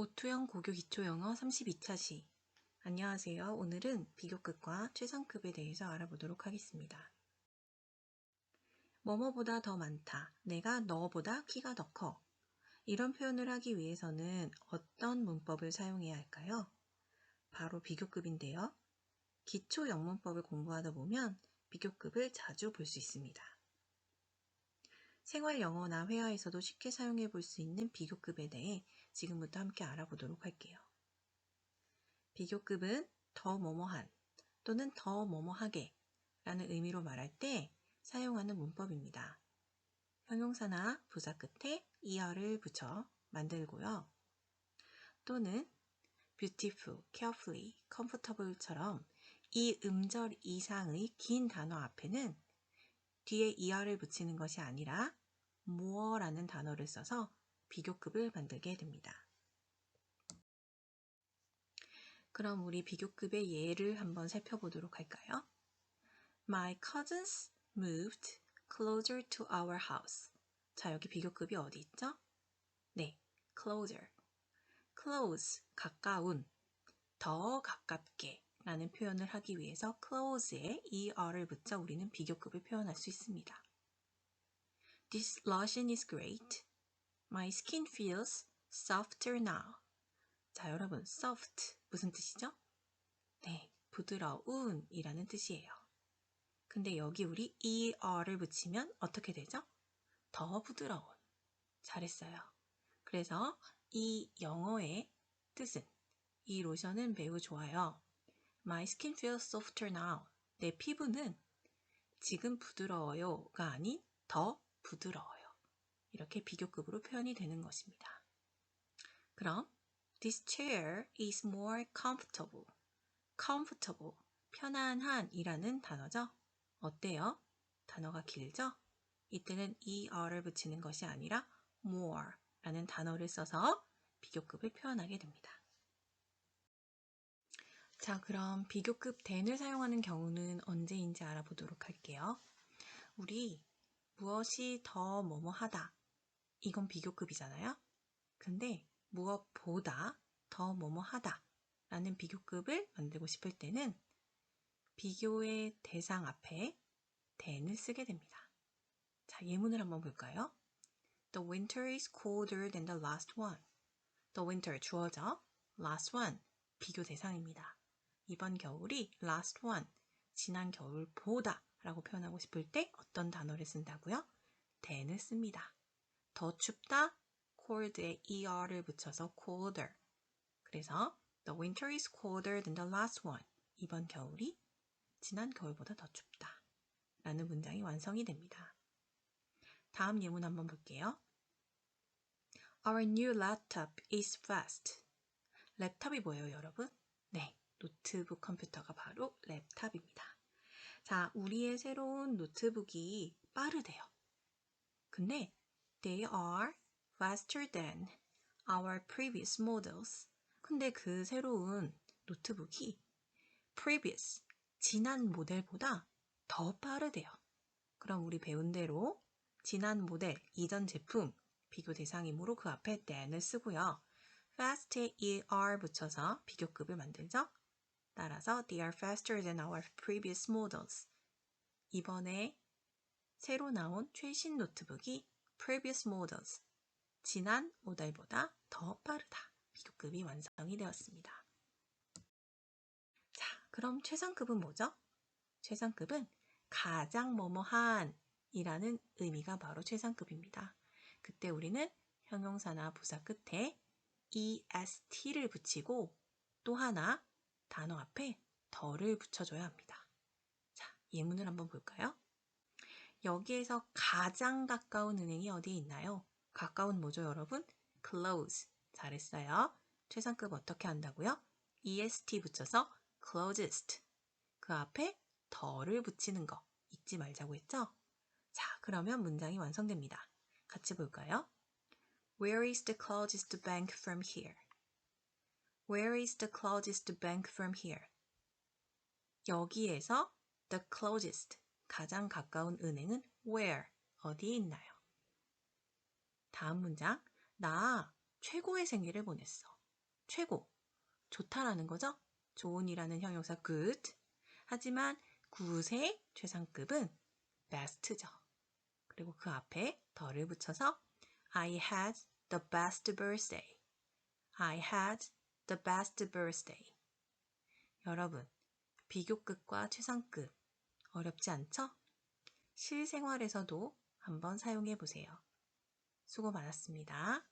오투영 고교 기초영어 32차 시 안녕하세요. 오늘은 비교급과 최상급에 대해서 알아보도록 하겠습니다. 뭐뭐보다 더 많다. 내가 너보다 키가 더 커. 이런 표현을 하기 위해서는 어떤 문법을 사용해야 할까요? 바로 비교급인데요. 기초 영문법을 공부하다 보면 비교급을 자주 볼 수 있습니다. 생활 영어나 회화에서도 쉽게 사용해 볼 수 있는 비교급에 대해 지금부터 함께 알아보도록 할게요. 비교급은 더 뭐뭐한 또는 더 뭐뭐하게 라는 의미로 말할 때 사용하는 문법입니다. 형용사나 부사 끝에 이어를 붙여 만들고요. 또는 beautiful, carefully, comfortable처럼 이 음절 이상의 긴 단어 앞에는 뒤에 이어를 붙이는 것이 아니라 more라는 단어를 써서 비교급을 만들게 됩니다. 그럼 우리 비교급의 예를 한번 살펴보도록 할까요? My cousins moved closer to our house. 자, 여기 비교급이 어디 있죠? 네, closer. close, 가까운, 더 가깝게 라는 표현을 하기 위해서 close에 er를 붙여 우리는 비교급을 표현할 수 있습니다. This lotion is great. My skin feels softer now. 자, 여러분, soft 무슨 뜻이죠? 네, 부드러운 이라는 뜻이에요. 근데 여기 우리 er를 붙이면 어떻게 되죠? 더 부드러운. 잘했어요. 그래서 이 영어의 뜻은 이 로션은 매우 좋아요. My skin feels softer now. 내 피부는 지금 부드러워요가 아닌 더 부드러워요. 이렇게 비교급으로 표현이 되는 것입니다. 그럼 This chair is more comfortable. comfortable, 편안한 이라는 단어죠. 어때요? 단어가 길죠? 이때는 er를 붙이는 것이 아니라 more 라는 단어를 써서 비교급을 표현하게 됩니다. 자, 그럼 비교급 then을 사용하는 경우는 언제인지 알아보도록 할게요. 우리 무엇이 더 뭐뭐하다. 이건 비교급이잖아요. 근데 무엇보다 더 뭐뭐하다 라는 비교급을 만들고 싶을 때는 비교의 대상 앞에 then을 쓰게 됩니다. 자, 예문을 한번 볼까요? The winter is colder than the last one. The winter 주어져 last one 비교 대상입니다. 이번 겨울이 last one 지난 겨울보다 라고 표현하고 싶을 때 어떤 단어를 쓴다고요? then을 씁니다. 더 춥다 cold에 er를 붙여서 colder. 그래서 the winter is colder than the last one. 이번 겨울이 지난 겨울보다 더 춥다. 라는 문장이 완성이 됩니다. 다음 예문 한번 볼게요. Our new laptop is fast. 랩탑이 뭐예요, 여러분? 네, 노트북 컴퓨터가 바로 랩탑입니다. 자, 우리의 새로운 노트북이 빠르대요. 근데 they are faster than our previous models. 근데 그 새로운 노트북이 previous, 지난 모델보다 더 빠르대요. 그럼 우리 배운 대로 지난 모델, 이전 제품 비교 대상이므로 그 앞에 than을 쓰고요. fast에 er 붙여서 비교급을 만들죠. 따라서 they are faster than our previous models. 이번에 새로 나온 최신 노트북이 previous models, 지난 모델보다 더 빠르다. 비교급이 완성이 되었습니다. 자, 그럼 최상급은 뭐죠? 최상급은 가장 뭐뭐한 이라는 의미가 바로 최상급입니다. 그때 우리는 형용사나 부사 끝에 est를 붙이고 또 하나 단어 앞에 더를 붙여줘야 합니다. 자, 예문을 한번 볼까요? 여기에서 가장 가까운 은행이 어디에 있나요? 가까운 뭐죠, 여러분? close. 잘했어요. 최상급 어떻게 한다고요? est 붙여서 closest. 그 앞에 더를 붙이는 거 잊지 말자고 했죠? 자, 그러면 문장이 완성됩니다. 같이 볼까요? Where is the closest bank from here? Where is the closest bank from here? 여기에서 the closest, 가장 가까운 은행은 where, 어디에 있나요? 다음 문장, 나 최고의 생일을 보냈어. 최고, 좋다라는 거죠. 좋은이라는 형용사 good. 하지만 굿의 최상급은 best죠. 그리고 그 앞에 더를 붙여서 I had the best birthday. I had the best birthday. 여러분, 비교급과 최상급 어렵지 않죠? 실생활에서도 한번 사용해 보세요. 수고 많았습니다.